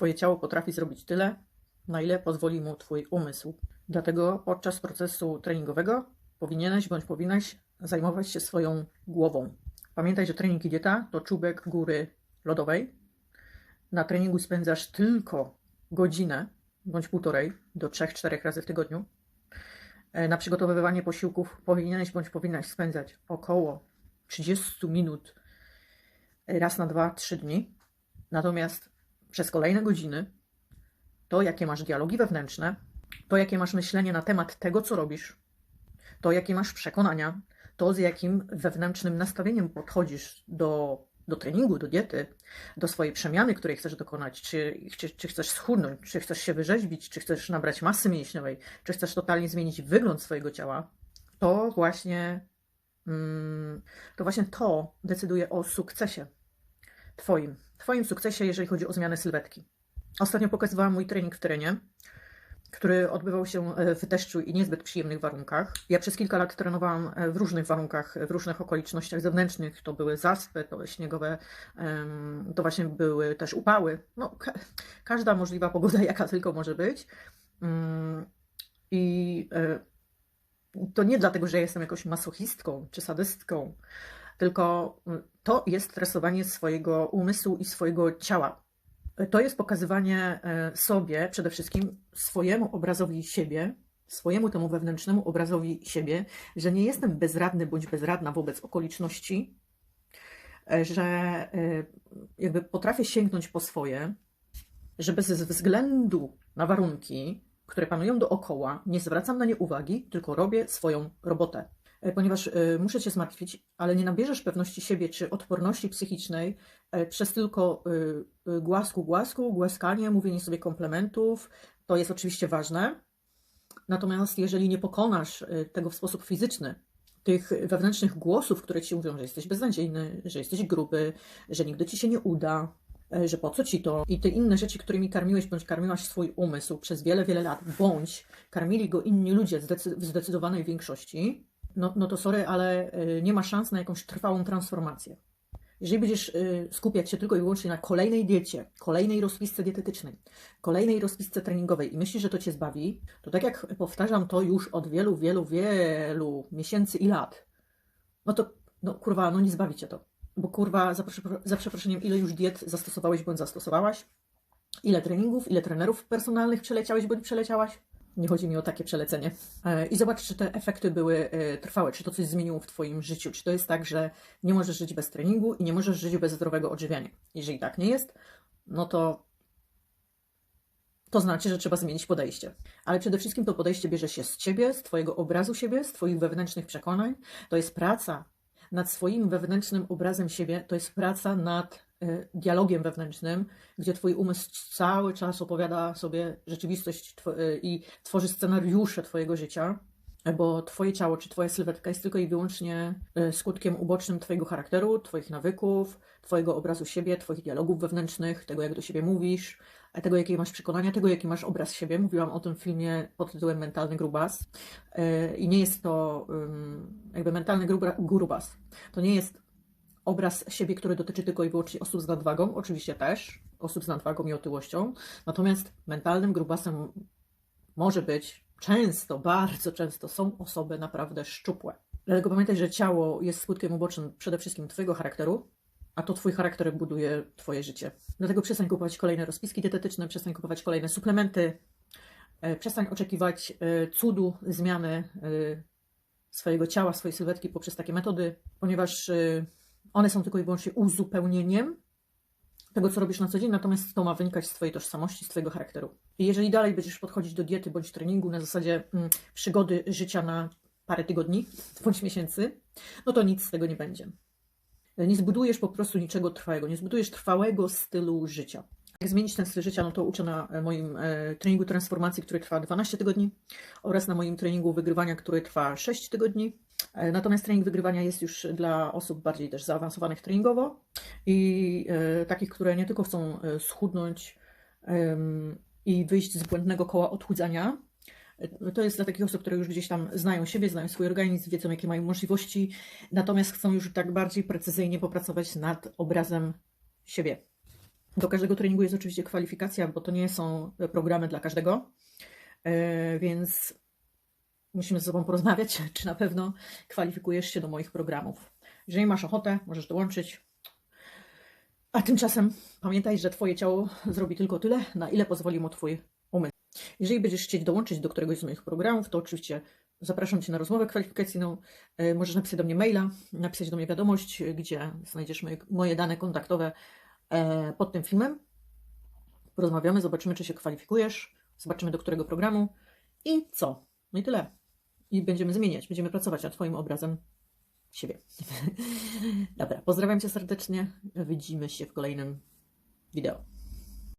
Twoje ciało potrafi zrobić tyle, na ile pozwoli mu Twój umysł. Dlatego podczas procesu treningowego powinieneś bądź powinnaś zajmować się swoją głową. Pamiętaj, że trening i dieta to czubek góry lodowej. Na treningu spędzasz tylko godzinę bądź półtorej do 3-4 razy w tygodniu. E, Na przygotowywanie posiłków powinieneś bądź powinnaś spędzać około 30 minut raz na 2-3 dni. Natomiast przez kolejne godziny to, jakie masz dialogi wewnętrzne, to, jakie masz myślenie na temat tego, co robisz, to, jakie masz przekonania, to, z jakim wewnętrznym nastawieniem podchodzisz do, do treningu, do diety, do swojej przemiany, której chcesz dokonać, czy, czy, czy chcesz schudnąć, czy chcesz się wyrzeźbić, czy chcesz nabrać masy mięśniowej, czy chcesz totalnie zmienić wygląd swojego ciała, to właśnie, mm, to właśnie to decyduje o sukcesie Twoim. Twoim sukcesie, jeżeli chodzi o zmianę sylwetki. Ostatnio pokazywałam mój trening w terenie, który odbywał się e, w deszczu i niezbyt przyjemnych warunkach. Ja przez kilka lat trenowałam e, w różnych warunkach, w różnych okolicznościach zewnętrznych. To były zaspy, to śniegowe, to właśnie były też upały. No, ka każda możliwa pogoda, jaka tylko może być. Mm, I e, to nie dlatego, że jestem jakąś masochistką czy sadystką, tylko mm, to jest stresowanie swojego umysłu i swojego ciała. To jest pokazywanie e, sobie, przede wszystkim swojemu obrazowi siebie, swojemu temu wewnętrznemu obrazowi siebie, że nie jestem bezradny bądź bezradna wobec okoliczności, e, że e, jakby potrafię sięgnąć po swoje, że bez względu na warunki, które panują dookoła, nie zwracam na nie uwagi, tylko robię swoją robotę. E, Ponieważ e, muszę cię zmartwić, ale nie nabierzesz pewności siebie czy odporności psychicznej e, przez tylko głasku, głasku, głaskanie, mówienie sobie komplementów. To jest oczywiście ważne. Natomiast jeżeli nie pokonasz tego w sposób fizyczny, tych wewnętrznych głosów, które ci mówią, że jesteś beznadziejny, że jesteś gruby, że nigdy ci się nie uda, że po co ci to i te inne rzeczy, którymi karmiłeś bądź karmiłaś swój umysł przez wiele, wiele lat, bądź karmili go inni ludzie w zdecydowanej większości, no, no to sorry, ale y, nie ma szans na jakąś trwałą transformację. Jeżeli będziesz y, skupiać się tylko i wyłącznie na kolejnej diecie, kolejnej rozpisce dietetycznej, kolejnej rozpisce treningowej i myślisz, że to cię zbawi, to tak jak powtarzam to już od wielu, wielu, wielu miesięcy i lat, no to no kurwa, no nie zbawi cię to. Bo kurwa, za, za przeproszeniem, ile już diet zastosowałeś bądź zastosowałaś? Ile treningów, ile trenerów personalnych przeleciałeś bądź przeleciałaś? Nie chodzi mi o takie przelecenie. E, I zobacz, czy te efekty były e, trwałe, czy to coś zmieniło w Twoim życiu. Czy to jest tak, że nie możesz żyć bez treningu i nie możesz żyć bez zdrowego odżywiania. Jeżeli tak nie jest, no to to znaczy, że trzeba zmienić podejście. Ale przede wszystkim to podejście bierze się z ciebie, z twojego obrazu siebie, z twoich wewnętrznych przekonań. To jest praca nad swoim wewnętrznym obrazem siebie, to jest praca nad dialogiem wewnętrznym, gdzie twój umysł cały czas opowiada sobie rzeczywistość e, i tworzy scenariusze twojego życia, bo twoje ciało czy twoja sylwetka jest tylko i wyłącznie e, skutkiem ubocznym twojego charakteru, twoich nawyków, twojego obrazu siebie, twoich dialogów wewnętrznych, tego jak do siebie mówisz, tego jakie masz przekonania, tego jaki masz obraz siebie. Mówiłam o tym filmie pod tytułem Mentalny Grubas. I nie jest to jakby mentalny grubas. To nie jest obraz siebie, który dotyczy tylko i wyłącznie osób z nadwagą, oczywiście też osób z nadwagą i otyłością. Natomiast mentalnym grubasem może być często, bardzo często są osoby naprawdę szczupłe. Dlatego pamiętaj, że ciało jest skutkiem ubocznym przede wszystkim Twojego charakteru, a to Twój charakter buduje Twoje życie. Dlatego przestań kupować kolejne rozpiski dietetyczne, przestań kupować kolejne suplementy, e, przestań oczekiwać e, cudu zmiany e, swojego ciała, swojej sylwetki poprzez takie metody, ponieważ one są tylko i wyłącznie uzupełnieniem tego, co robisz na co dzień, natomiast to ma wynikać z Twojej tożsamości, z Twojego charakteru. I jeżeli dalej będziesz podchodzić do diety bądź treningu na zasadzie mm, przygody życia na parę tygodni bądź miesięcy, no to nic z tego nie będzie. Nie zbudujesz po prostu niczego trwałego, nie zbudujesz trwałego stylu życia. Jak zmienić ten styl życia, no to uczę na e, moim e, treningu transformacji, który trwa 12 tygodni oraz na moim treningu wygrywania, który trwa 6 tygodni. E, Natomiast trening wygrywania jest już dla osób bardziej też zaawansowanych treningowo i takich, które nie tylko chcą schudnąć i wyjść z błędnego koła odchudzania. To jest dla takich osób, które już gdzieś tam znają siebie, znają swój organizm, wiedzą jakie mają możliwości, natomiast chcą już tak bardziej precyzyjnie popracować nad obrazem siebie. Do każdego treningu jest oczywiście kwalifikacja, bo to nie są programy dla każdego, E, więc musimy ze sobą porozmawiać, czy na pewno kwalifikujesz się do moich programów. Jeżeli masz ochotę, możesz dołączyć. A tymczasem pamiętaj, że Twoje ciało zrobi tylko tyle, na ile pozwoli mu Twój umysł. Jeżeli będziesz chcieć dołączyć do któregoś z moich programów, to oczywiście zapraszam Cię na rozmowę kwalifikacyjną. E, Możesz napisać do mnie maila, napisać do mnie wiadomość, gdzie znajdziesz moje, moje dane kontaktowe pod tym filmem. Porozmawiamy, zobaczymy, czy się kwalifikujesz, zobaczymy do którego programu i co. No i tyle. I będziemy zmieniać, będziemy pracować nad Twoim obrazem siebie. Dobra, pozdrawiam Cię serdecznie. Widzimy się w kolejnym wideo.